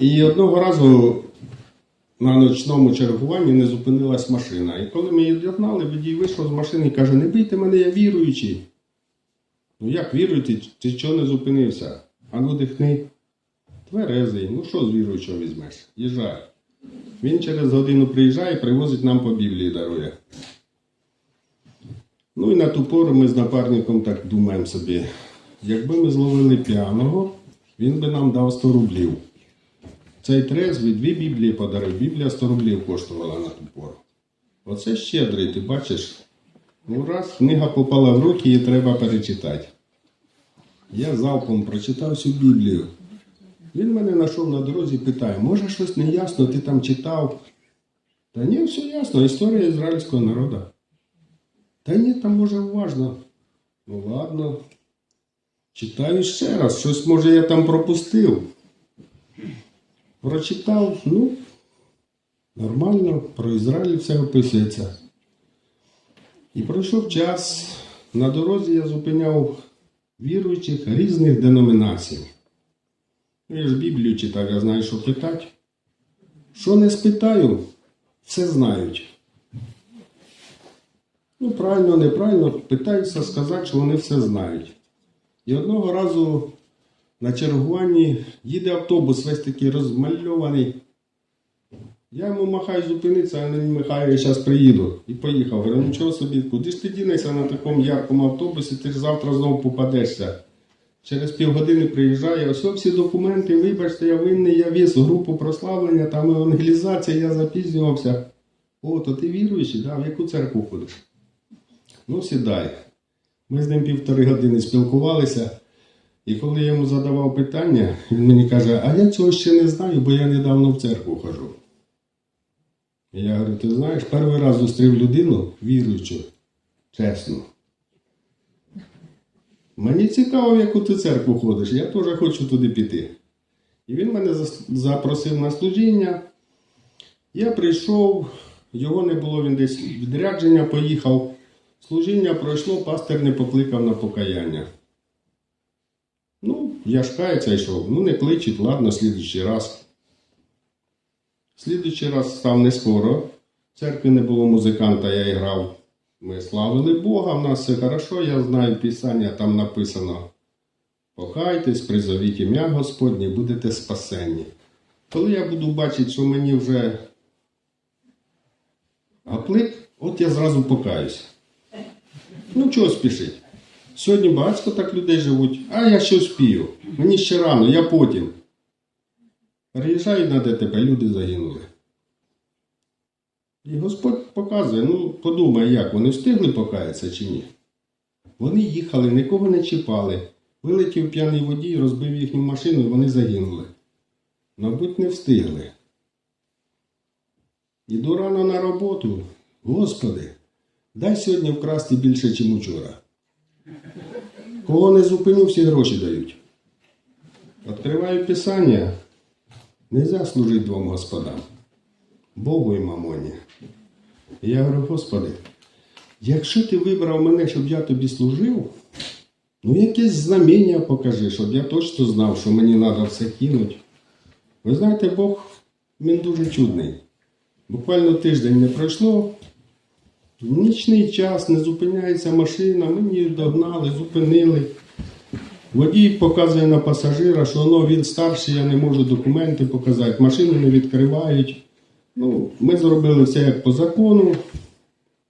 І одного разу на ночному чергуванні не зупинилась машина. І коли ми її догнали, водій вийшов з машини і каже, не бийте мене, я віруючий. Ну як віруєте, ти чого не зупинився? А ну дихни. Тверезий, ну що з віруючого візьмеш? Їжджай. Він через годину приїжджає і привозить нам по Біблії дарує. Ну і на ту пору ми з напарником так думаємо собі, якби ми зловили п'яного, він би нам дав 100 рублів. Цей трезвий дві Біблії подарив. Біблія 100 рублів коштувала на ту пору. Оце щедрий, ти бачиш. Ну, раз книга попала в руки, її треба перечитати. Я залпом прочитав всю Біблію. Він мене знайшов на дорозі і питає, може щось не ясно, ти там читав? Та ні, все ясно, історія ізраїльського народу. Та ні, там може уважно. Ну ладно. Читаю ще раз, щось може я там пропустив. Прочитав, ну, нормально, про Ізраїль все описується. І пройшов час. На дорозі я зупиняв віруючих різних деномінацій. Я ж Біблію читав, я знаю, що питати. Що не спитаю, все знають. Ну, правильно, неправильно, питаюся сказати, що вони все знають. І одного разу на чергуванні їде автобус весь такий розмальований. Я йому махаю зупинитися, а він махає, я зараз приїду. І поїхав. Говорю, нічого собі, куди ж ти дінешся на такому яркому автобусі, ти ж завтра знову попадешся. Через півгодини приїжджає, ось всі документи, вибачте, я винний, я віз групу прославлення, там евангелізація, я запізнювався. О, то ти віруючий, да? в яку церкву ходиш? Ну, сідай. Ми з ним півтори години спілкувалися. І коли я йому задавав питання, він мені каже, а я цього ще не знаю, бо я недавно в церкву хожу. Я говорю, ти знаєш, перший раз зустрів людину віруючу, чесно. Мені цікаво, в яку ти церкву ходиш, я теж хочу туди піти. І він мене запросив на служіння. Я прийшов, його не було, він десь відрядження поїхав. Служіння пройшло, пастир не покликав на покаяння. Ну, я ж каяться йшов. Ну, не кличуть, ладно, слідуючий раз. Слідуючий раз став не скоро. В церкві не було музиканта, я грав. Ми славили Бога, в нас все хорошо, я знаю Писання, там написано. Покайтесь, призовіть ім'я Господнє, будете спасені. Коли я буду бачити, що мені вже гаплик, от я зразу покаюсь. Ну, чого спішить? Сьогодні багато так людей живуть, а я ще вспію. Мені ще рано, я потім. Приїжджають на ДТП, люди загинули. І Господь показує, ну подумай, як вони встигли покаятися чи ні. Вони їхали, нікого не чіпали. Вилетів п'яний водій, розбив їхню машину і вони загинули. Мабуть, не встигли. Іду рано на роботу. Господи, дай сьогодні вкрасти більше, ніж учора. Кого не зупиню, всі гроші дають. Відкриваю Писання. Нельзя служити двом господам. Богу і мамоні. Я говорю, Господи, якщо ти вибрав мене, щоб я тобі служив, ну якесь знамення покажи, щоб я точно знав, що мені треба все кинути. Ви знаєте, Бог він дуже чудний. Буквально тиждень не пройшло, нічний час не зупиняється машина, мені догнали, зупинили. Водій показує на пасажира, що ну, він старший, я не можу документи показати, машину не відкривають. Ну, ми зробили все як по закону.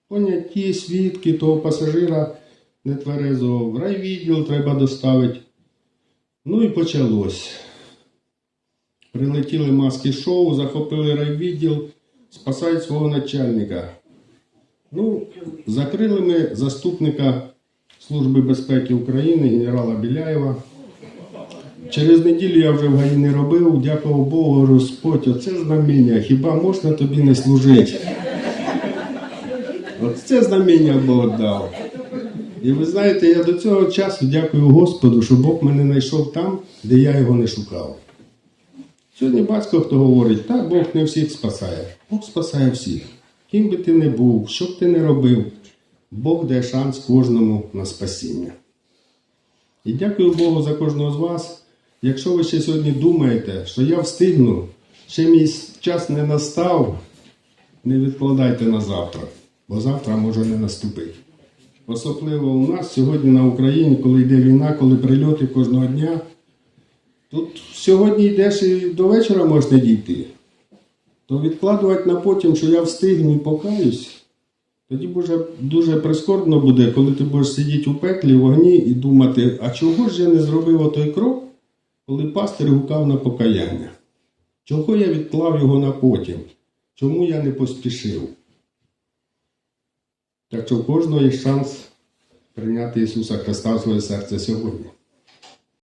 Поняті свідки того пасажира нетверезого в райвідділ треба доставити. Ну і почалось. Прилетіли маски шоу, захопили райвідділ, спасають свого начальника. Ну, закрили ми заступника Служби безпеки України генерала Біляєва. Через неділю я вже в не робив, дякував Богу, Господь, оце знамення, хіба можна тобі не служити? Оце знамення Бог дав. І ви знаєте, я до цього часу дякую Господу, що Бог мене знайшов там, де я його не шукав. Сьогодні батько хто говорить, так Бог не всіх спасає. Бог спасає всіх. Ким би ти не був, що б ти не робив, Бог дає шанс кожному на спасіння. І дякую Богу за кожного з вас. Якщо ви ще сьогодні думаєте, що я встигну, ще мій час не настав, не відкладайте на завтра, бо завтра може не наступити. Особливо у нас сьогодні на Україні, коли йде війна, коли прильоти кожного дня. Тут сьогодні йдеш і до вечора можна дійти. То відкладувати на потім, що я встигну і покаюсь, тоді буде дуже прискорбно буде, коли ти будеш сидіти у пеклі, в вогні і думати, а чого ж я не зробив отой крок, коли пастир гукав на покаяння? Чого я відклав його на потім? Чому я не поспішив? Так що у кожного є шанс прийняти Ісуса Христа в своє серце сьогодні.